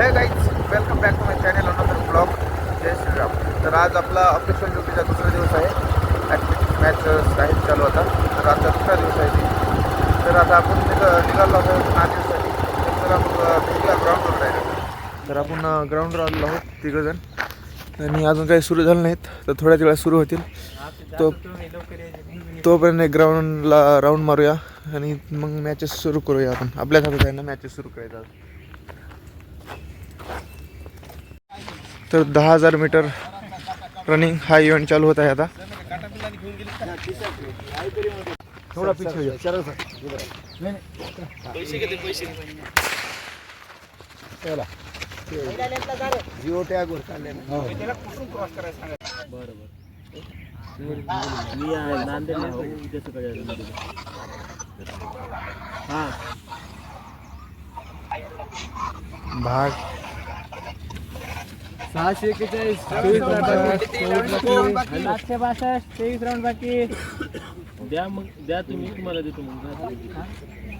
Hey guys welcome back to my channel another blog जय श्रीराम तर आज आपला ऑफिशियल ड्युटीचा दुसरा दिवस आहे. ॲथलेटिक्स मॅच आहेत चालू होता. तर आता दुसरा दिवस आहे ती. तर आता आपण तिथं निघालो आहोत नांदेडसाठी. तर आपण भेटूया ग्राउंडवर डायरेक्ट तर आपण uh, ग्राउंडवर आलेलो आहोत तिघंजण. आणि अजून काही सुरू झालं नाहीत. तर थोड्याच वेळा सुरू होतील. तो तोपर्यंत एक ग्राउंडला राऊंड मारूया. आणि मग मॅचेस सुरू करूया आपण. आपल्याच हातात आहे ना मॅचेस सुरू करायचा तर दहा हजार मीटर रनिंग हा इव्हेंट चालू होत आहे आता. थोडा हो जाओ. टॅग वर हो. हा. भाग सहाशे एक्केचाळीस चोवीस राऊंड बाकी सातशे बासष्ट तेवीस राऊंड बाकी द्या मग द्या तुम्ही तुम्हाला देतो मग द्या तुम्ही.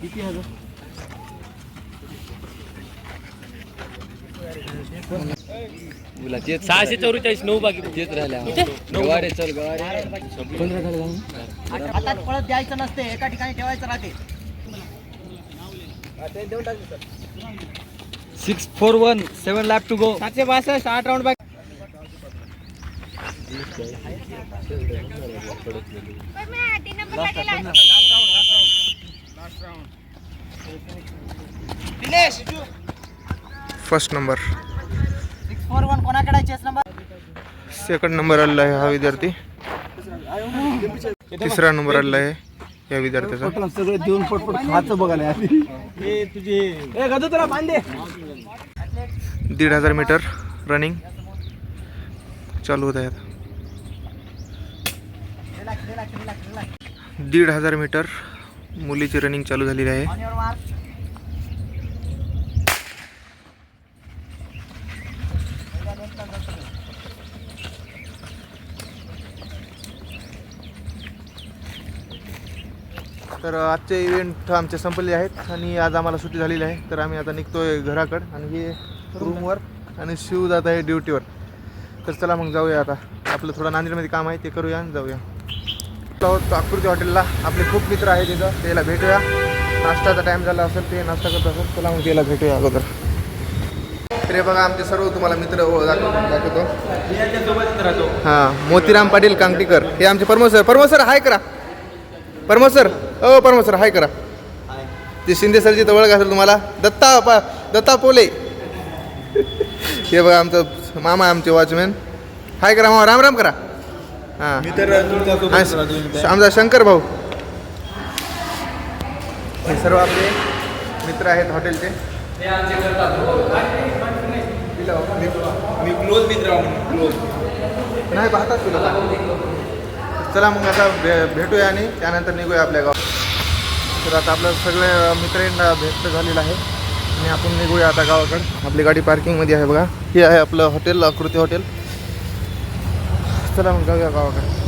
किती हजार सहाशे चौवेचाळीस नऊ बाकी तेच राहिल्या गवारे चल गवारे पंधरा झाले जाऊन हातात पळत द्यायचं नसते एका ठिकाणी ठेवायचं राहते six four one seven lap to go सातशे बासष्ट आठ राऊंड बाकी first number six four one कोणाकडे चेस नंबर सेकंड नंबर आलेला आहे हा विद्यार्थी. तिसरा नंबर आलेला आहे या विद्यार्थ्याचा. सगळं देऊन पटपट खायचं बघायला. दीड हजार मीटर रनिंग चालू होत आहे आता. दीड हजार मीटर मुलीची रनिंग चालू झालेली आहे. तर आजचे इव्हेंट आमचे संपले आहेत आणि आज आम्हाला सुट्टी झालेली आहे. तर आम्ही आता निघतोय घराकडं आणि हे रूमवर आणि शिव जात आहे ड्युटीवर तर चला मग जाऊया आता. आपलं थोडं नांदेडमध्ये काम आहे ते करूया आणि जाऊया. आकृती हॉटेलला. आपले खूप मित्र आहेत तिथं त्याला भेटूया. नाश्त्याचा टाईम झाला असेल ते नाश्ता करत असेल. चला मग त्याला भेटूया अगोदर. तर बघा आमचे सर्व तुम्हाला मित्र दाखवतो. हां मोतीराम पाटील कांगटीकर. हे आमचे परमोसर. परमोसर हाय करा. परमोसर. अ परमसर हाय करा. ते शिंदे सरची तर ओळख असेल तुम्हाला. दत्ता पा दत्ता पोले. हे बघा आमचं मामा आहे आमचे वॉचमॅन. हाय करा मामा राम राम करा. हां. आमचा शंकर भाऊ. हे सर्व आपले मित्र आहेत हॉटेलचे. मी क्लोज मित्र क्लोज नाही पाहतात तुला. चला मग आता भे भेटूया आणि त्यानंतर निघूया आपल्या गावात तर आता आपलं सगळे मित्रांना भेट झालेलं आहे. आणि आपण निघूया आता गावाकडं. आपली गाडी पार्किंगमध्ये आहे बघा. हे आहे आपलं हॉटेल आकृती हॉटेल. चला मग जाऊया गावाकडे.